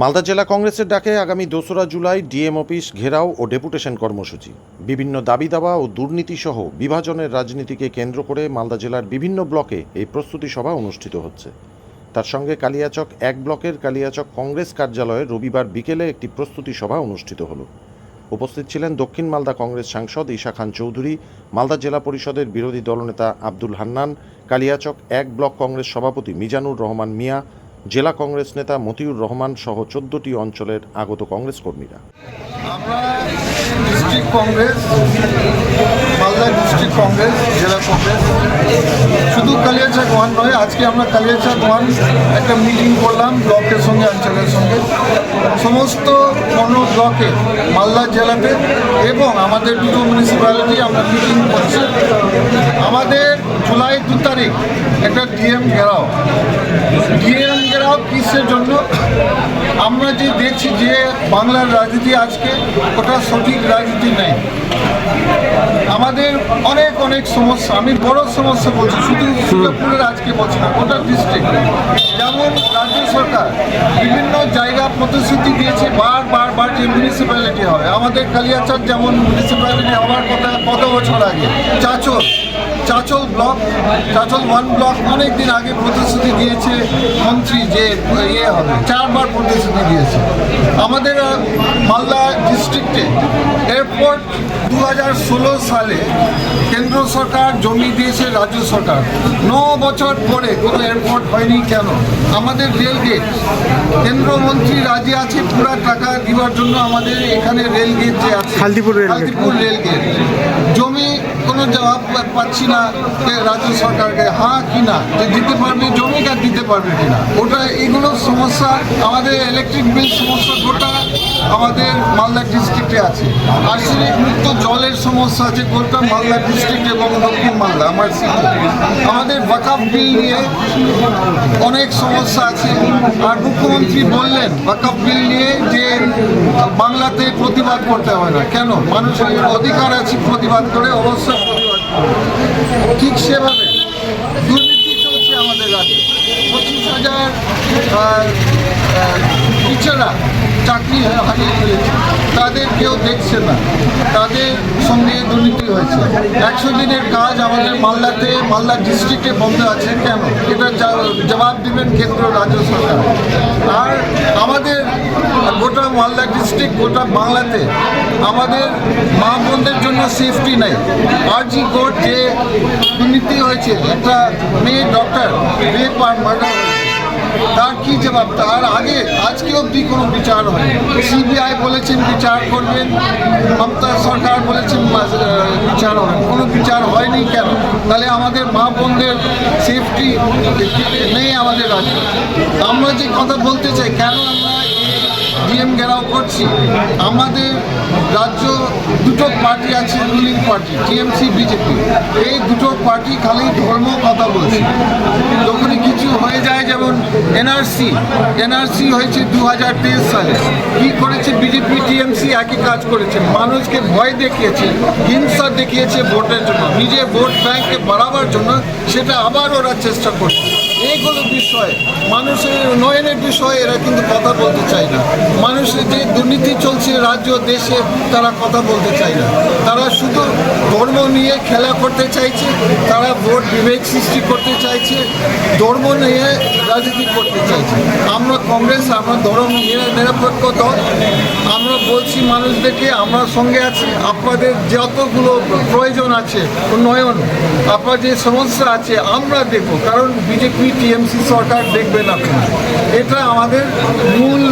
মালদা জেলা কংগ্রেসের ডাকে আগামী দোসরা জুলাই ডিএম অফিস ঘেরাও ও ডেপুটেশন কর্মসূচি। বিভিন্ন দাবি দাবা ও দুর্নীতি সহ বিভাজনের রাজনীতিকে কেন্দ্র করে মালদা জেলার বিভিন্ন ব্লকে এই প্রস্তুতি সভা অনুষ্ঠিত হচ্ছে। তার সঙ্গে কালিয়াচক এক ব্লকের কালিয়াচক কংগ্রেস কার্যালয়ে রবিবার বিকেলে একটি প্রস্তুতি সভা অনুষ্ঠিত হলো। উপস্থিত ছিলেন দক্ষিণ মালদা কংগ্রেস সাংসদ ঈশা খান চৌধুরী, মালদা জেলা পরিষদের বিরোধী দলনেতা আব্দুল হান্নান, কালিয়াচক এক ব্লক কংগ্রেস সভাপতি মিজানুর রহমান মিয়া জেলা কংগ্রেস নেতা মতিউর রহমান সহ চোদ্দটি অঞ্চলের আগত কংগ্রেস কর্মীরা। ডিস্ট্রিক্ট কংগ্রেস, মালদা ডিস্ট্রিক্ট কংগ্রেস, জেলা কংগ্রেস। শুধু কালিয়াচাক ওয়ান নয়, আজকে আমরা কালিয়াচাক ওয়ান একটা মিটিং করলাম ব্লকের সঙ্গে, অঞ্চলের সঙ্গে। সমস্ত পনেরো ব্লকে, মালদা জেলাতে এবং আমাদের দুটো মিউনিসিপ্যালিটি আমরা মিটিং করছি। আমাদের জুলাই দু তারিখ, একটা ডিএম ঘেরাও। ডিএম ঘেরাও কিসের জন্য? আমরা যে দেখছি যে বাংলার রাজনীতি আজকে ওটা সঠিক রাজনীতি নেই। আমাদের অনেক অনেক সমস্যা, আমি বড় সমস্যা বলছি, শুধু সুরজপুরের আজকে বলছি না, গোটা ডিস্ট্রিক্ট যেমন রাজ্য সরকার বিভিন্ন জায়গা প্রতিশ্রুতি দিয়েছে, বার বার বার যে মিউনিসিপ্যালিটি হবে আমাদের কালিয়াচার যেমন মিউনিসিপ্যালিটি হওয়ার কথা, কত বছর আগে? Chanchal. Block Chanchal one block অনেক দিন আগে প্রতিশ্রুতি দিয়েছে মন্ত্রী যে ইয়ে হবে চারবার প্রতিশ্রুতি দিয়েছে। আমাদের মালদা ডিস্ট্রিক্টে এয়ারপোর্ট দু হাজার ষোলো সালে কেন্দ্র সরকার জমি দিয়েছে রাজ্য সরকার। ন বছর পরে কোনো এয়ারপোর্ট হয়নি কেন? আমাদের রেল গেট কেন্দ্রমন্ত্রী রাজি আছে পুরা টাকা দেওয়ার জন্য আমাদের এখানে রেল গেট যে আছে হালদিপুর রেল গেট। জমি কোনো জবাব পাচ্ছি না। রাজ্য সরকারকে হ্যাঁ কি না, যে দিতে পারবে জমি কার দিতে পারবে কিনা ওটা এগুলো সমস্যা, আমাদের ইলেকট্রিক বিল সমস্যা গোটা আমাদের মালদা ডিস্ট্রিক্টে আছে। আর্সেনিক মুক্ত জলের সমস্যা আছে গোটা মালদা ডিস্ট্রিক্ট এবং দক্ষিণ মালদা, আমার আমাদের ওয়াকাফ বিল নিয়ে অনেক সমস্যা আছে। আর মুখ্যমন্ত্রী বললেন ওয়াকাফ বিল নিয়ে যে বাংলাতে প্রতিবাদ করতে হয় না। কেন? মানুষের অধিকার আছে প্রতিবাদ করে, অবশ্যই প্রতিবাদ। ঠিক সেভাবে দুর্নীতি চলছে আমাদের রাজ্যে। পঁচিশ হাজার টিচাররা চাকরি হারিয়ে ফেলেছে। তাদের কেউ দেখছে না। তাদের সঙ্গে দুর্নীতি হয়েছে। একশো দিনের কাজ আমাদের মালদাতে, মালদা ডিস্ট্রিক্টে বন্ধ আছে কেন? এটা জবাব দিবেন কেন্দ্র রাজ্য সরকার। আর আমাদের গোটা মালদা ডিস্ট্রিক্ট গোটা বাংলাতে আমাদের মা বোনদের জন্য সেফটি নাই। আর জি কোর্ট যে দুর্নীতি হয়েছে, একটা মেয়ে ডক্টর রেপ আর মার্ডার তার কি জবাব? তার আগে আজকে অব্দি কোনো বিচার হয় সিবিআই বলেছেন বিচার করবেন, মমতা সরকার বলেছেন বিচার হবে। কোনো বিচার হয়নি কেন? তাহলে আমাদের মা বোনদের সেফটি নেই আমাদের রাজ্যে। আমরা যে কথা বলতে চাই, কেন ডিএম ঘেরাও করছি। আমাদের রাজ্য দুটো পার্টি আছে রুলিং পার্টি টিএমসি বিজেপি এই দুটো পার্টি খালি ধর্ম কথা বলছে। যখনই কিছু হয়ে যায়, যেমন এনআরসি এনআরসি হয়েছে দু হাজার তেইশ সালে। কি করেছে বিজেপি টিএমসি একই কাজ করেছে। মানুষকে ভয় দেখিয়েছে, হিংসা দেখিয়েছে ভোটের জন্য। নিজে ভোট ব্যাংককে বাড়াবার জন্য সেটা আবার ওরা চেষ্টা করছে। এইগুলো বিষয়। মানুষের উন্নয়নের বিষয়ে এরা কিন্তু কথা বলতে চায় না। মানুষের যে দুর্নীতি চলছে রাজ্য, দেশে, তারা কথা বলতে চায় না। তারা শুধু ধর্ম নিয়ে খেলা করতে চাইছে, তারা ভোট বিভেদ সৃষ্টি করতে চাইছে, ধর্ম নিয়ে রাজনীতি করতে চাইছে। আমরা কংগ্রেস, আমরা ধর্ম নিরপেক্ষ দল, আমরা বলছি মানুষদেরকে আমরা সঙ্গে আছি, আপনাদের যতগুলো প্রয়োজন আছে, উন্নয়ন, আপনার যে সমস্যা আছে, আমরা দেখব, কারণ বিজেপি, টিএমসি সরকার দেখবে না। এটা আমাদের মূল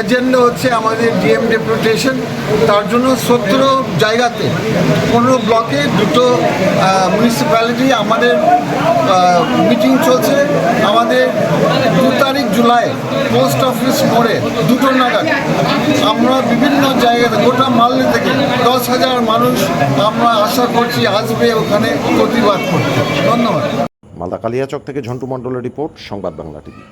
এজেন্ডা হচ্ছে আমাদের ডিএম ডেপুটেশন তার জন্য সতেরো জায়গাতে, পনেরো ব্লকে দুটো মিউনিসিপ্যালিটি আমাদের মিটিং চলছে, আমাদের জুলাই পোস্ট অফিস মোড়ে দুটো নাগাদ আমরা বিভিন্ন জায়গাতে, গোটা মালদা থেকে দশ হাজার মানুষ আমরা আশা করছি আসবে ওখানে প্রতিবাদ করতে। ধন্যবাদ। মালদা কালিয়াচক থেকে ঝন্টু মণ্ডলের রিপোর্ট, সংবাদ বাংলা টিভি।